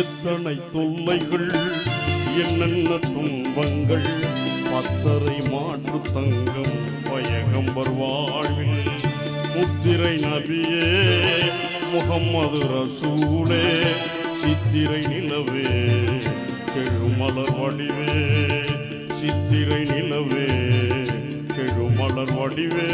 எத்தனை தொல்லைகள் என்னென்ன துன்பங்கள். பத்தரை மாற்று தங்கம் பயகம்பர் வாழ்வில் முத்திரை நபியே முகம்மது ரசூலே சித்திரை நிலவே கெழுமலர் வடிவே. சித்திரை நிலவே கெழுமலர் வடிவே.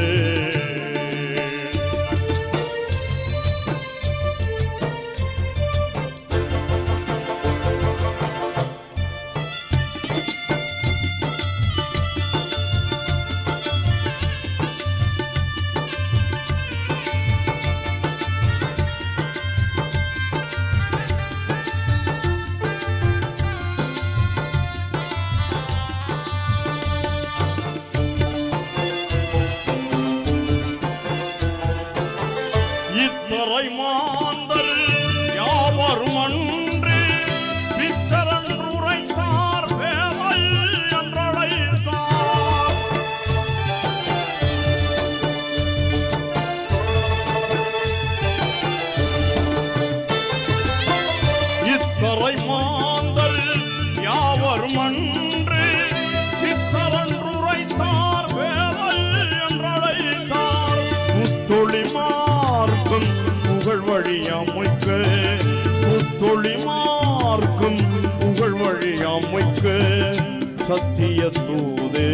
சத்திய தூதே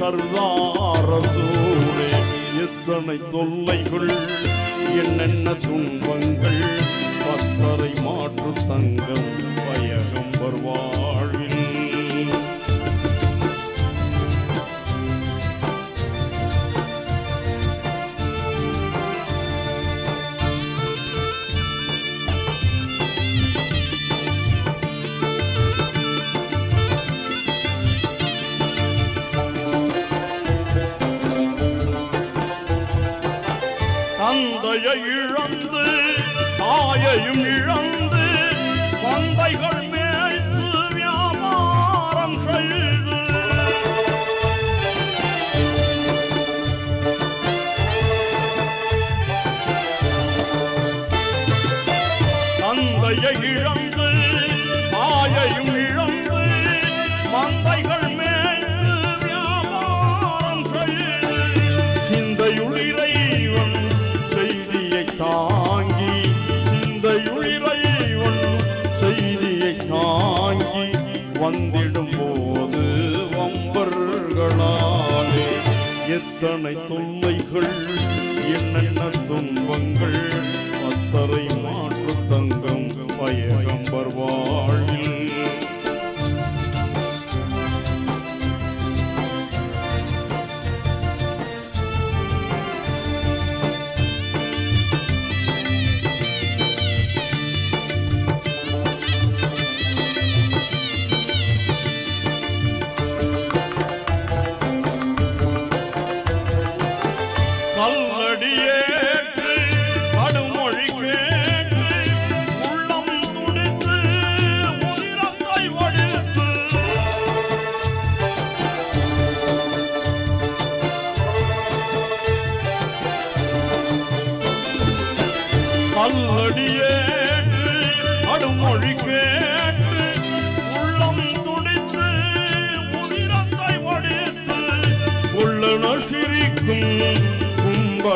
சர்தாரசூரே எத்தனை தொல்லைகள் என்னென்ன துன்பங்கள் பத்தரை மாற்று தங்கம் பயகம் வருவாள். செய்தியை தாங்கி வந்திடும் போது வம்பர்களாலே எத்தனை தொல்லைகள் என்னென்ன துன்பங்கள் அத்தரை மாற்று தங்கம் பயகம் வாழ்வில்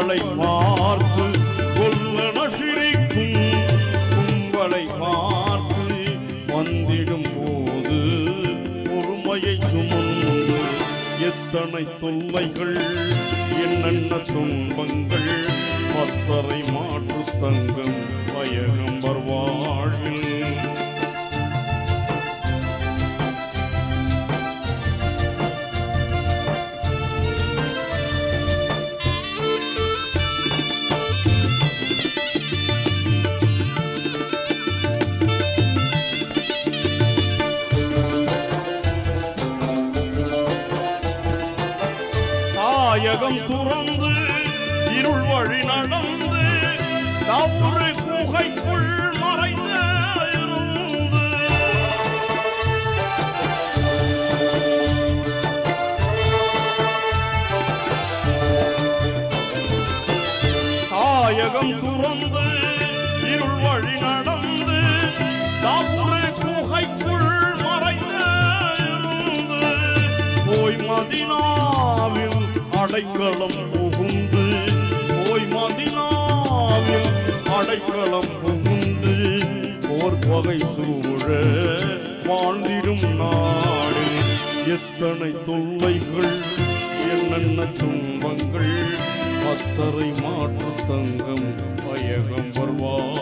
கும்பலை பார்த்து கொல்லன சிரிக்கும். கும்பலை பார்த்து வந்திடும் போது பொறுமையை சுமந்து எத்தனை தொல்லைகள் என்னென்ன துன்பங்கள். பத்தரை மாற்று தங்கம் பயகம் வருவார். தாயகம் துறந்து இருள் வழி நடந்து தவறு குகைக்குள் மறைந்து இருந்து. தாயகம் துறந்து இருள் வழி நடந்து தவறு குகைக்குள் மறைந்து போய் மதினா அடைக்கலம் புகுந்து போய் மதினாவில் அடைக்கலம் புகுந்து போர்பகை சூழ வாழ்ந்திடும் நாளில் எத்தனை தொல்லைகள் என்னென்ன துன்பங்கள் அத்தரை மாற்று தங்கம் பயகம் வருவார்.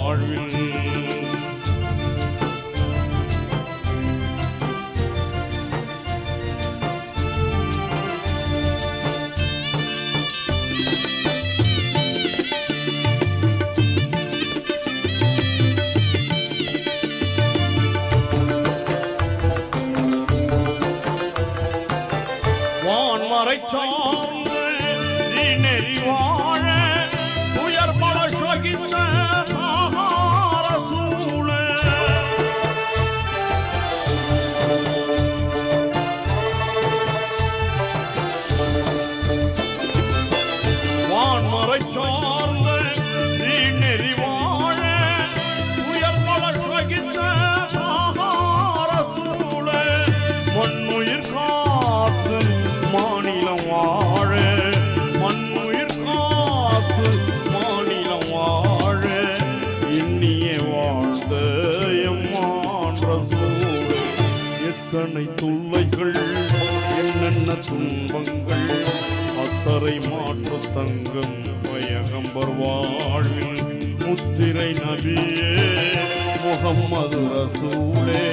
சார்ந்து நெறி வாழ. உயர் சகித்த சூழ. மண்ணுயிர் காத்து மாநிலம் வாழ. மண்ணுயிர் காத்து மாநிலம் வாழ. இன்னிய வாழ்ந்த எம்மான்ற சூழ எத்தனை தொல்லைகள் என்னென்ன துன்பங்கள். அத்தரை மாற்று தங்கம் பயகம்பர் வாழ்வில் முத்திரை நபியே. முகம்மது ரசூலே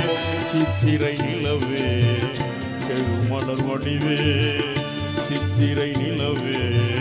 சித்திரை நிலவே. செழுமலர் வடிவே சித்திரை நிலவே.